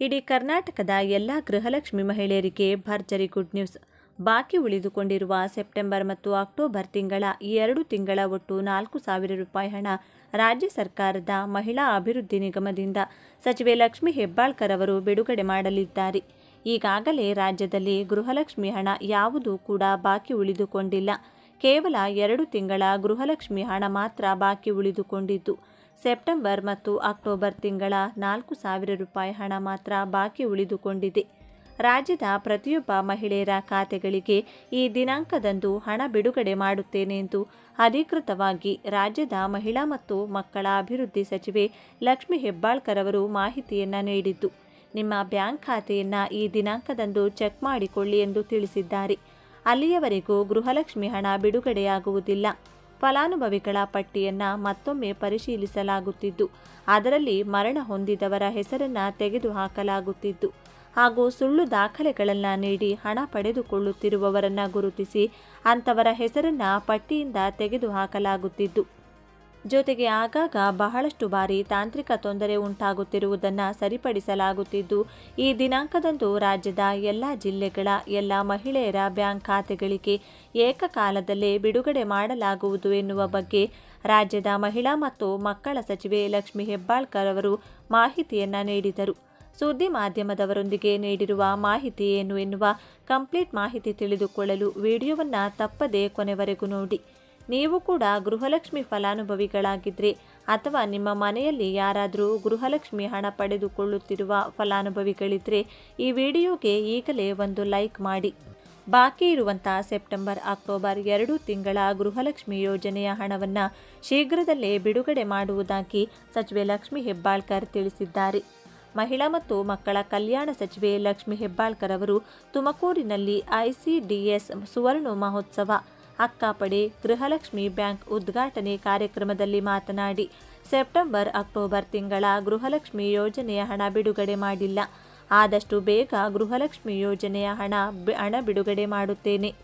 ಇಡೀ ಕರ್ನಾಟಕದ ಎಲ್ಲ ಗೃಹಲಕ್ಷ್ಮಿ ಮಹಿಳೆಯರಿಗೆ ಭರ್ಜರಿ ಗುಡ್ ನ್ಯೂಸ್. ಬಾಕಿ ಉಳಿದುಕೊಂಡಿರುವ ಸೆಪ್ಟೆಂಬರ್ ಮತ್ತು ಅಕ್ಟೋಬರ್ ತಿಂಗಳ ಈ ಎರಡು ತಿಂಗಳ ಒಟ್ಟು ನಾಲ್ಕು ಸಾವಿರ ರೂಪಾಯಿ ಹಣ ರಾಜ್ಯ ಸರ್ಕಾರದ ಮಹಿಳಾ ಅಭಿವೃದ್ಧಿ ನಿಗಮದಿಂದ ಸಚಿವೆ ಲಕ್ಷ್ಮಿ ಹೆಬ್ಬಾಳ್ಕರ್ ಅವರು ಬಿಡುಗಡೆ ಮಾಡಲಿದ್ದಾರೆ. ಈಗಾಗಲೇ ರಾಜ್ಯದಲ್ಲಿ ಗೃಹಲಕ್ಷ್ಮಿ ಹಣ ಯಾವುದೂ ಕೂಡ ಬಾಕಿ ಉಳಿದುಕೊಂಡಿಲ್ಲ. ಕೇವಲ ಎರಡು ತಿಂಗಳ ಗೃಹಲಕ್ಷ್ಮಿ ಹಣ ಮಾತ್ರ ಬಾಕಿ ಉಳಿದುಕೊಂಡಿದ್ದು. ಸೆಪ್ಟೆಂಬರ್ ಮತ್ತು ಅಕ್ಟೋಬರ್ ತಿಂಗಳ ನಾಲ್ಕು ಸಾವಿರ ರೂಪಾಯಿ ಹಣ ಮಾತ್ರ ಬಾಕಿ ಉಳಿದುಕೊಂಡಿದೆ. ರಾಜ್ಯದ ಪ್ರತಿಯೊಬ್ಬ ಮಹಿಳೆಯರ ಖಾತೆಗಳಿಗೆ ಈ ದಿನಾಂಕದಂದು ಹಣ ಬಿಡುಗಡೆ ಮಾಡುತ್ತೇನೆ ಎಂದು ಅಧಿಕೃತವಾಗಿ ರಾಜ್ಯದ ಮಹಿಳಾ ಮತ್ತು ಮಕ್ಕಳ ಅಭಿವೃದ್ಧಿ ಸಚಿವೆ ಲಕ್ಷ್ಮಿ ಹೆಬ್ಬಾಳ್ಕರ್ ಅವರು ಮಾಹಿತಿಯನ್ನು ನೀಡಿದ್ದು. ನಿಮ್ಮ ಬ್ಯಾಂಕ್ ಖಾತೆಯನ್ನು ಈ ದಿನಾಂಕದಂದು ಚೆಕ್ ಮಾಡಿಕೊಳ್ಳಿ ಎಂದು ತಿಳಿಸಿದ್ದಾರೆ. ಅಲ್ಲಿಯವರೆಗೂ ಗೃಹಲಕ್ಷ್ಮಿ ಹಣ ಬಿಡುಗಡೆಯಾಗುವುದಿಲ್ಲ. ಫಲಾನುಭವಿಗಳ ಪಟ್ಟಿಯನ್ನು ಮತ್ತೊಮ್ಮೆ ಪರಿಶೀಲಿಸಲಾಗುತ್ತಿದ್ದು, ಅದರಲ್ಲಿ ಮರಣ ಹೊಂದಿದವರ ಹೆಸರನ್ನು ತೆಗೆದುಹಾಕಲಾಗುತ್ತಿದ್ದು ಹಾಗೂ ಸುಳ್ಳು ದಾಖಲೆಗಳನ್ನು ನೀಡಿ ಹಣ ಪಡೆದುಕೊಳ್ಳುತ್ತಿರುವವರನ್ನು ಗುರುತಿಸಿ ಅಂಥವರ ಹೆಸರನ್ನು ಪಟ್ಟಿಯಿಂದ ತೆಗೆದುಹಾಕಲಾಗುತ್ತಿದ್ದು. ಜೊತೆಗೆ ಆಗಾಗ ಬಹಳಷ್ಟು ಬಾರಿ ತಾಂತ್ರಿಕ ತೊಂದರೆ ಉಂಟಾಗುತ್ತಿರುವುದನ್ನು ಸರಿಪಡಿಸಲಾಗುತ್ತಿದ್ದು, ಈ ದಿನಾಂಕದಂದು ರಾಜ್ಯದ ಎಲ್ಲ ಜಿಲ್ಲೆಗಳ ಎಲ್ಲ ಮಹಿಳೆಯರ ಬ್ಯಾಂಕ್ ಖಾತೆಗಳಿಗೆ ಏಕಕಾಲದಲ್ಲೇ ಬಿಡುಗಡೆ ಮಾಡಲಾಗುವುದು ಎನ್ನುವ ಬಗ್ಗೆ ರಾಜ್ಯದ ಮಹಿಳಾ ಮತ್ತು ಮಕ್ಕಳ ಸಚಿವೆ ಲಕ್ಷ್ಮಿ ಹೆಬ್ಬಾಳ್ಕರ್ ಅವರು ಮಾಹಿತಿಯನ್ನು ನೀಡಿದರು. ಸುದ್ದಿ ಮಾಧ್ಯಮದವರೊಂದಿಗೆ ನೀಡಿರುವ ಮಾಹಿತಿ ಏನು ಎನ್ನುವ ಕಂಪ್ಲೀಟ್ ಮಾಹಿತಿ ತಿಳಿದುಕೊಳ್ಳಲು ವಿಡಿಯೋವನ್ನು ತಪ್ಪದೇ ಕೊನೆವರೆಗೂ ನೋಡಿ. ನೀವು ಕೂಡ ಗೃಹಲಕ್ಷ್ಮಿ ಫಲಾನುಭವಿಗಳಾಗಿದ್ದರೆ ಅಥವಾ ನಿಮ್ಮ ಮನೆಯಲ್ಲಿ ಯಾರಾದರೂ ಗೃಹಲಕ್ಷ್ಮಿ ಹಣ ಪಡೆದುಕೊಳ್ಳುತ್ತಿರುವ ಫಲಾನುಭವಿಗಳಿದ್ದರೆ ಈ ವಿಡಿಯೋಗೆ ಈಗಲೇ ಒಂದು ಲೈಕ್ ಮಾಡಿ. ಬಾಕಿ ಇರುವಂತಹ ಸೆಪ್ಟೆಂಬರ್, ಅಕ್ಟೋಬರ್ ಎರಡು ತಿಂಗಳ ಗೃಹಲಕ್ಷ್ಮಿ ಯೋಜನೆಯ ಹಣವನ್ನು ಶೀಘ್ರದಲ್ಲೇ ಬಿಡುಗಡೆ ಮಾಡುವುದಾಗಿ ಸಚಿವೆ ಲಕ್ಷ್ಮಿ ಹೆಬ್ಬಾಳ್ಕರ್ ತಿಳಿಸಿದ್ದಾರೆ. ಮಹಿಳಾ ಮತ್ತು ಮಕ್ಕಳ ಕಲ್ಯಾಣ ಸಚಿವೆ ಲಕ್ಷ್ಮಿ ಹೆಬ್ಬಾಳ್ಕರ್ ಅವರು ತುಮಕೂರಿನಲ್ಲಿ ಐಸಿಡಿಎಸ್ ಸುವರ್ಣ ಮಹೋತ್ಸವ ಅಕ್ಕಾಪಡೆ ಗೃಹಲಕ್ಷ್ಮಿ ಬ್ಯಾಂಕ್ ಉದ್ಘಾಟನೆ ಕಾರ್ಯಕ್ರಮದಲ್ಲಿ ಮಾತನಾಡಿ, ಸೆಪ್ಟೆಂಬರ್ ಅಕ್ಟೋಬರ್ ತಿಂಗಳ ಗೃಹಲಕ್ಷ್ಮಿ ಯೋಜನೆಯ ಹಣ ಬಿಡುಗಡೆ ಮಾಡಿಲ್ಲ. ಆದಷ್ಟು ಬೇಗ ಗೃಹಲಕ್ಷ್ಮಿ ಯೋಜನೆಯ ಹಣ ಹಣ ಬಿಡುಗಡೆ ಮಾಡುತ್ತೇನೆ.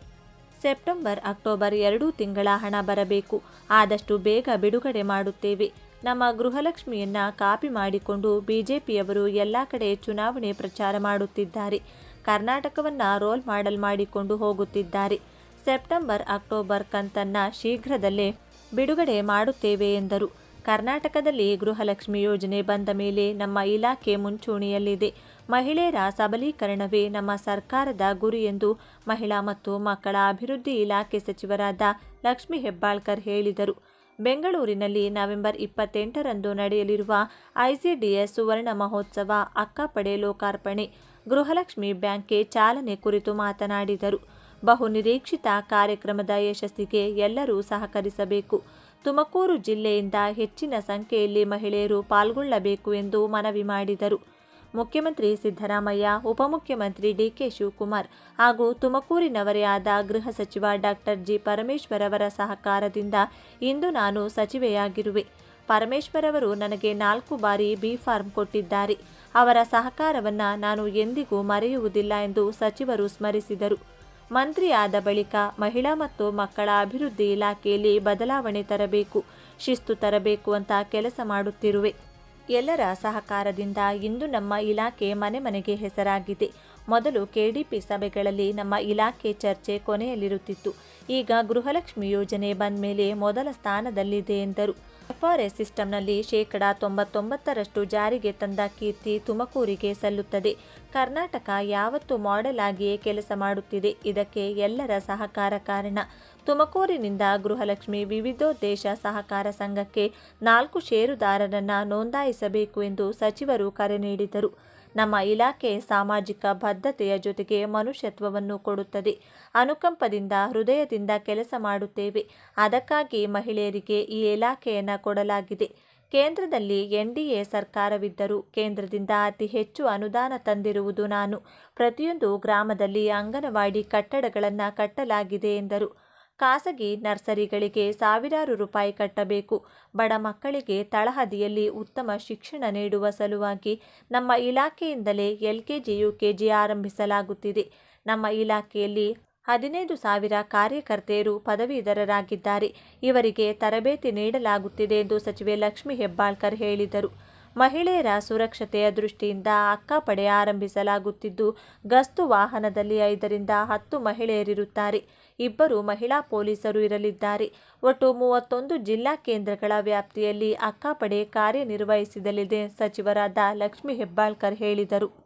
ಸೆಪ್ಟೆಂಬರ್ ಅಕ್ಟೋಬರ್ ಎರಡೂ ತಿಂಗಳ ಹಣ ಬರಬೇಕು. ಆದಷ್ಟು ಬೇಗ ಬಿಡುಗಡೆ ಮಾಡುತ್ತೇವೆ. ನಮ್ಮ ಗೃಹಲಕ್ಷ್ಮಿಯನ್ನ ಕಾಪಿ ಮಾಡಿಕೊಂಡು ಬಿಜೆಪಿಯವರು ಎಲ್ಲ ಕಡೆ ಚುನಾವಣೆ ಪ್ರಚಾರ ಮಾಡುತ್ತಿದ್ದಾರೆ. ಕರ್ನಾಟಕವನ್ನು ರೋಲ್ ಮಾಡೆಲ್ ಮಾಡಿಕೊಂಡು ಹೋಗುತ್ತಿದ್ದಾರೆ. ಸೆಪ್ಟೆಂಬರ್, ಅಕ್ಟೋಬರ್ ಕಂತನ್ನ ಶೀಘ್ರದಲ್ಲೇ ಬಿಡುಗಡೆ ಮಾಡುತ್ತೇವೆ ಎಂದರು. ಕರ್ನಾಟಕದಲ್ಲಿ ಗೃಹಲಕ್ಷ್ಮಿ ಯೋಜನೆ ಬಂದ ಮೇಲೆ ನಮ್ಮ ಇಲಾಖೆ ಮುಂಚೂಣಿಯಲ್ಲಿದೆ. ಮಹಿಳೆಯರ ಸಬಲೀಕರಣವೇ ನಮ್ಮ ಸರ್ಕಾರದ ಗುರಿ ಎಂದು ಮಹಿಳಾ ಮತ್ತು ಮಕ್ಕಳ ಅಭಿವೃದ್ಧಿ ಇಲಾಖೆ ಸಚಿವರಾದ ಲಕ್ಷ್ಮಿ ಹೆಬ್ಬಾಳ್ಕರ್ ಹೇಳಿದರು. ಬೆಂಗಳೂರಿನಲ್ಲಿ ನವೆಂಬರ್ ಇಪ್ಪತ್ತೆಂಟರಂದು ನಡೆಯಲಿರುವ ಐಸಿಡಿಎಸ್ ಸುವರ್ಣ ಮಹೋತ್ಸವ ಅಕ್ಕಪಡೆ ಲೋಕಾರ್ಪಣೆ. ಗೃಹಲಕ್ಷ್ಮಿ ಬ್ಯಾಂಕ್ಗೆ ಚಾಲನೆ ಕುರಿತು ಮಾತನಾಡಿದರು. ಬಹು ನಿರೀಕ್ಷಿತ ಕಾರ್ಯಕ್ರಮದ ಯಶಸ್ಸಿಗೆ ಎಲ್ಲರೂ ಸಹಕರಿಸಬೇಕು. ತುಮಕೂರು ಜಿಲ್ಲೆಯಿಂದ ಹೆಚ್ಚಿನ ಸಂಖ್ಯೆಯಲ್ಲಿ ಮಹಿಳೆಯರು ಪಾಲ್ಗೊಳ್ಳಬೇಕು ಎಂದು ಮನವಿ ಮಾಡಿದರು. ಮುಖ್ಯಮಂತ್ರಿ ಸಿದ್ದರಾಮಯ್ಯ, ಉಪಮುಖ್ಯಮಂತ್ರಿ ಡಿಕೆ ಶಿವಕುಮಾರ್ ಹಾಗೂ ತುಮಕೂರಿನವರೇ ಆದ ಗೃಹ ಸಚಿವ ಡಾಕ್ಟರ್ ಜಿ ಪರಮೇಶ್ವರ್ ಅವರ ಸಹಕಾರದಿಂದ ಇಂದು ನಾನು ಸಚಿವೆಯಾಗಿರುವೆ. ಪರಮೇಶ್ವರ್ ಅವರು ನನಗೆ ನಾಲ್ಕು ಬಾರಿ ಬಿ ಫಾರ್ಮ್ ಕೊಟ್ಟಿದ್ದಾರೆ. ಅವರ ಸಹಕಾರವನ್ನು ನಾನು ಎಂದಿಗೂ ಮರೆಯುವುದಿಲ್ಲ ಎಂದು ಸಚಿವರು ಸ್ಮರಿಸಿದರು. ಮಂತ್ರಿಯಾದ ಬಳಿಕ ಮಹಿಳಾ ಮತ್ತು ಮಕ್ಕಳ ಅಭಿವೃದ್ಧಿ ಇಲಾಖೆಯಲ್ಲಿ ಬದಲಾವಣೆ ತರಬೇಕು, ಶಿಸ್ತು ತರಬೇಕು ಅಂತ ಕೆಲಸ ಮಾಡುತ್ತಿರುವೆ. ಎಲ್ಲರ ಸಹಕಾರದಿಂದ ಇಂದು ನಮ್ಮ ಇಲಾಖೆ ಮನೆ ಮನೆಗೆ ಹೆಸರಾಗಿದೆ. ಮೊದಲು ಕೆಡಿಪಿ ಸಭೆಗಳಲ್ಲಿ ನಮ್ಮ ಇಲಾಖೆ ಚರ್ಚೆ ಕೊನೆಯಲ್ಲಿರುತ್ತಿತ್ತು. ಈಗ ಗೃಹಲಕ್ಷ್ಮಿ ಯೋಜನೆ ಬಂದ ಮೇಲೆ ಮೊದಲ ಸ್ಥಾನದಲ್ಲಿದೆ ಎಂದರು. ಎಫ್ಆರ್ಎಸ್ ಸಿಸ್ಟಂನಲ್ಲಿ ಶೇಕಡಾ ತೊಂಬತ್ತೊಂಬತ್ತರಷ್ಟು ಜಾರಿಗೆ ತಂದ ಕೀರ್ತಿ ತುಮಕೂರಿಗೆ ಸಲ್ಲುತ್ತದೆ. ಕರ್ನಾಟಕ ಯಾವತ್ತು ಮಾಡೆಲ್ ಆಗಿಯೇ ಕೆಲಸ ಮಾಡುತ್ತಿದೆ. ಇದಕ್ಕೆ ಎಲ್ಲರ ಸಹಕಾರ ಕಾರಣ. ತುಮಕೂರಿನಿಂದ ಗೃಹಲಕ್ಷ್ಮಿ ವಿವಿಧೋದ್ದೇಶ ಸಹಕಾರ ಸಂಘಕ್ಕೆ ನಾಲ್ಕು ಷೇರುದಾರರನ್ನು ನೋಂದಾಯಿಸಬೇಕು ಎಂದು ಸಚಿವರು ಕರೆ ನೀಡಿದರು. ನಮ್ಮ ಇಲಾಖೆ ಸಾಮಾಜಿಕ ಬದ್ಧತೆಯ ಜೊತೆಗೆ ಮನುಷ್ಯತ್ವವನ್ನು ಕೊಡುತ್ತದೆ. ಅನುಕಂಪದಿಂದ, ಹೃದಯದಿಂದ ಕೆಲಸ ಮಾಡುತ್ತೇವೆ. ಅದಕ್ಕಾಗಿ ಮಹಿಳೆಯರಿಗೆ ಈ ಇಲಾಖೆಯನ್ನು ಕೊಡಲಾಗಿದೆ. ಕೇಂದ್ರದಲ್ಲಿ ಎನ್ ಡಿ ಎ ಸರ್ಕಾರವಿದ್ದರೂ ಕೇಂದ್ರದಿಂದ ಅತಿ ಹೆಚ್ಚು ಅನುದಾನ ತಂದಿರುವುದು ನಾನು. ಪ್ರತಿಯೊಂದು ಗ್ರಾಮದಲ್ಲಿ ಅಂಗನವಾಡಿ ಕಟ್ಟಡಗಳನ್ನು ಕಟ್ಟಲಾಗಿದೆ ಎಂದರು. ಖಾಸಗಿ ನರ್ಸರಿಗಳಿಗೆ ಸಾವಿರಾರು ರೂಪಾಯಿ ಕಟ್ಟಬೇಕು. ಬಡ ಮಕ್ಕಳಿಗೆ ತಳಹದಿಯಲ್ಲಿ ಉತ್ತಮ ಶಿಕ್ಷಣ ನೀಡುವ ಸಲುವಾಗಿ ನಮ್ಮ ಇಲಾಖೆಯಿಂದಲೇ ಎಲ್ಕೆಜಿ ಯುಕೆಜಿ ಆರಂಭಿಸಲಾಗುತ್ತಿದೆ. ನಮ್ಮ ಇಲಾಖೆಯಲ್ಲಿ ಹದಿನೈದು ಸಾವಿರ ಕಾರ್ಯಕರ್ತೆಯರು ಪದವೀಧರರಾಗಿದ್ದಾರೆ. ಇವರಿಗೆ ತರಬೇತಿ ನೀಡಲಾಗುತ್ತಿದೆ ಎಂದು ಸಚಿವೆ ಲಕ್ಷ್ಮಿ ಹೆಬ್ಬಾಳ್ಕರ್ ಹೇಳಿದರು. ಮಹಿಳೆಯರ ಸುರಕ್ಷತೆಯ ದೃಷ್ಟಿಯಿಂದ ಅಕ್ಕಪಡೆ ಆರಂಭಿಸಲಾಗುತ್ತಿದ್ದು, ಗಸ್ತು ವಾಹನದಲ್ಲಿ ಐದರಿಂದ ಹತ್ತು ಮಹಿಳೆಯರಿರುತ್ತಾರೆ. ಇಬ್ಬರು ಮಹಿಳಾ ಪೊಲೀಸರು ಇರಲಿದ್ದಾರೆ. ಒಟ್ಟು ಮೂವತ್ತೊಂದು ಜಿಲ್ಲಾ ಕೇಂದ್ರಗಳ ವ್ಯಾಪ್ತಿಯಲ್ಲಿ ಅಕ್ಕಪಡೆ ಕಾರ್ಯನಿರ್ವಹಿಸಲಿದೆ ಸಚಿವರಾದ ಲಕ್ಷ್ಮೀ ಹೆಬ್ಬಾಳ್ಕರ್ ಹೇಳಿದರು.